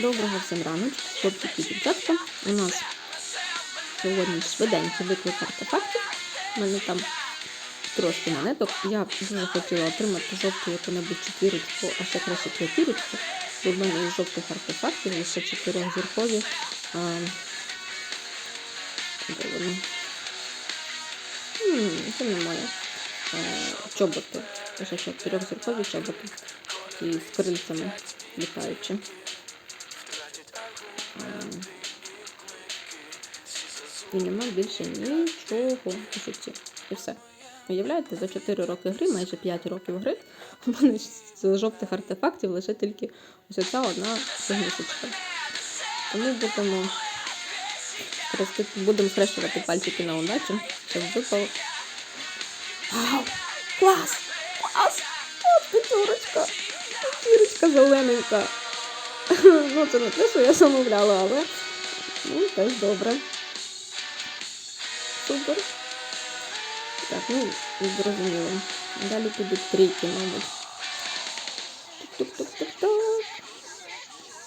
Доброго всім раночку, хлопчики і дівчатка. У нас сьогодні швиденький виклик артефактів. У мене там трошки монеток. Я дуже хотіла отримати жовту яку-небудь четвірочку, а ще краще п'ятірочку. Бо в мене із жовтих артефактів лише чотирьохзіркові. Де вони? Це немає. Чоботи. Лише чотирьохзіркові чоботи. І з крильцями літаючи. І нема більше нічого у житті. І все. Уявляєте, за 4 роки гри, майже 5 років гри, у мене з жовтих артефактів лише тільки ось ця одна сигнішечка. Тому будемо будемо схрещувати пальчики на удачу, щоб випав. Вау! Клас! Клас! От п'ятерочка! П'ятірочка зелененька. Ну, це не те, що я замовляла, але ну, теж добре. Супер. Так, ну, зрозуміло. Далі підуть трійки, мабуть. Тук-тук-тук-тук.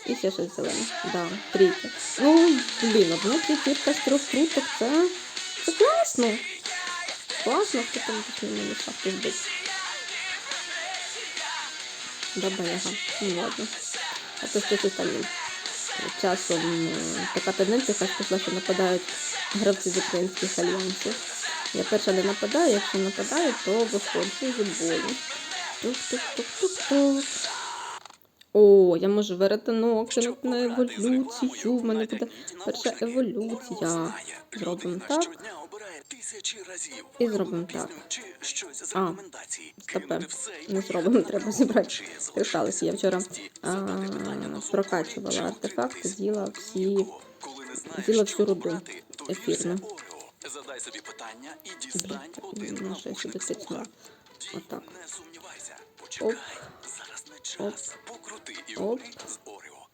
І ще щось зелене. Да, трійки. Ну, блін, одна п'ятірка з трьох круток, це, це класно. Класно, хто там почне мені шахти збити. Баба Яга. Ну ладно. А то щось останнім часом е, така тенденція яка пішла, що нападають гравці з українських альянсів. Я перша не нападаю, якщо нападаю, то виходжу з бою. Тук-тук-тук-тук-тук. О, я можу веретено кинути на еволюцію. В мене буде перша еволюція. Зробимо так. Тисячі разів. І зробимо так. Чи щось з А, рекомендацій. Стопе. Кинути все і Не зробимо, треба зібрати. Чи Пришалися. Я вчора а, прокачувала артефакти, з'їла всі. З'їла всю руду ефірну. Задай собі питання і дістань один слуха. Отак. Не сумнівайся. Почекай. Оп. Зараз не час. Покрути і з Орео.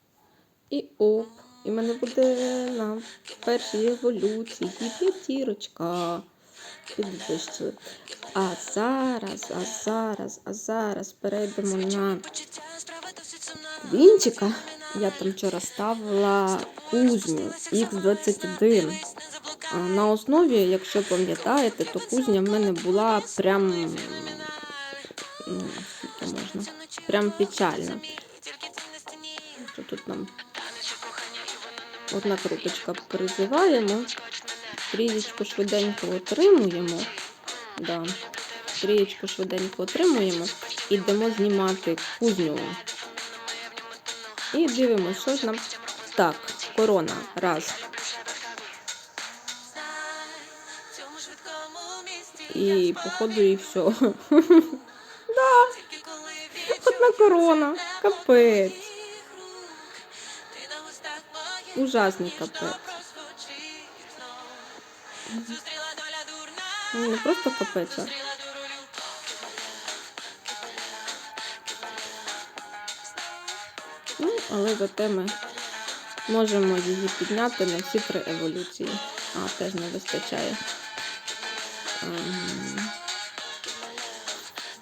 І оп. І в мене буде на першій еволюції п'ятірочка. Підвищили. А зараз, а зараз, а зараз перейдемо на вінчика. Я там вчора ставила кузню Х21. На основі, якщо пам'ятаєте, то кузня в мене була прям. Можна? Прям печальна. Що тут нам? Одна круточка призиваємо. Трієчку швиденько отримуємо. Да. Трієчку швиденько отримуємо. І йдемо знімати кузню. І дивимося, що ж нам. Так, корона. Раз. І походу і все. да. Одна корона. Капець. Ужасний капець. Ну, просто капець, Ну, але зате ми можемо її підняти на всі три еволюції. А, теж не вистачає.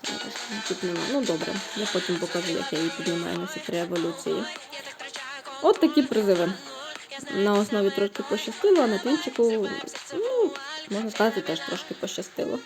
Зараз тут нема. Ну добре, я потім покажу, як я її піднімаю на всі три еволюції. От такі призиви. На основі трошки пощастило, а на твінчику, ну, можна сказати, теж трошки пощастило.